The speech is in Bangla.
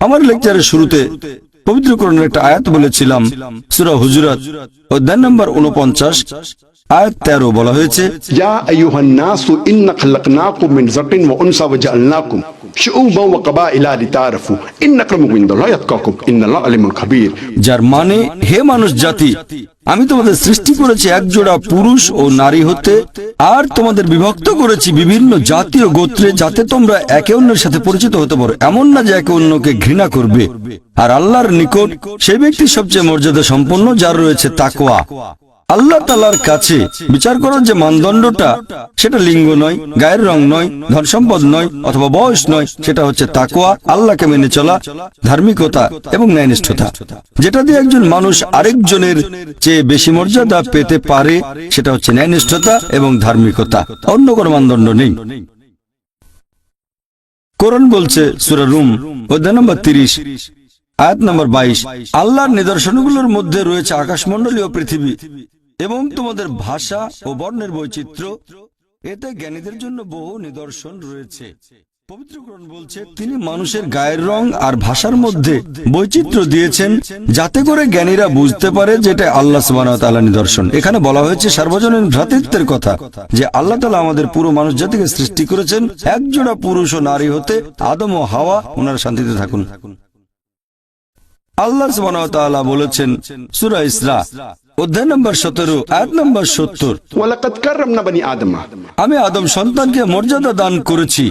আমার লেকচারের শুরুতে পবিত্রকরণের একটা আয়াত বলেছিলাম সুরা হুজুরাত অধ্যায় নম্বর উনপঞ্চাশ আয়াত তেরো বলা হয়েছে যার মানে হে মানুষ জাতি আমি তোমাদের সৃষ্টি করেছি একজোড়া পুরুষ ও নারী হতে আর তোমাদের বিভক্ত করেছি বিভিন্ন জাতি ও গোত্রে যাতে তোমরা একে অন্যের সাথে পরিচিত হতে পারো। এমন না যে একে অন্যকে ঘৃণা করবে। আর আল্লাহর নিকট সে ব্যক্তি সবচেয়ে মর্যাদা সম্পন্ন যার রয়েছে তাকোয়া আল্লাহ তালার কাছে বিচার করার যে মানদণ্ডটা, সেটা লিঙ্গ নয়, গায়ের রং নয়, ধন সম্পদ নয় অথবা বয়স নয়, সেটা হচ্ছে তাকোয়া আল্লাহকে মেনে চলা, ধার্মিকতা এবং ন্যায়নিষ্ঠতা। যেটা দিয়ে একজন মানুষ আরেকজনের চেয়ে বেশি মর্যাদা পেতে পারে, সেটা হচ্ছে ন্যায়নিষ্ঠতা এবং ধার্মিকতা। অন্য কোনো মানদণ্ড নেই। কোরআন বলছে, সুরা রুম, অধ্যায় নম্বর তিরিশ, আয়াত নম্বর বাইশ, আল্লাহর নিদর্শনগুলোর মধ্যে রয়েছে আকাশমণ্ডলীয় পৃথিবী। এবং তোমাদের ভাষা ও বর্ণের বৈচিত্র্য, এতে জ্ঞানীদের জন্য বহু নিদর্শন রয়েছে। পবিত্রকরণ বলছে, তিনি মানুষের গায়ের রং আর ভাষার মধ্যে বৈচিত্র্য দিয়েছেন, যাতে করে জ্ঞানীরা বুঝতে পারে যেটা আল্লাহ নিদর্শন। এখানে বলা হয়েছে সার্বজনীন ভ্রাতৃত্বের কথা, যে আল্লাহ তালা আমাদের পুরো মানুষ জাতিকে সৃষ্টি করেছেন, একজোড়া পুরুষ ও নারী হতে আদম ও হাওয়া ওনার শান্তিতে থাকুন। আল্লাহ সুবাহ বলেছেন, সুরা ইসরা অধ্যায় নম্বর সতেরো আয়াত নম্বর সত্তর। আমি আদম সন্তানকে মর্যাদা দান করেছি।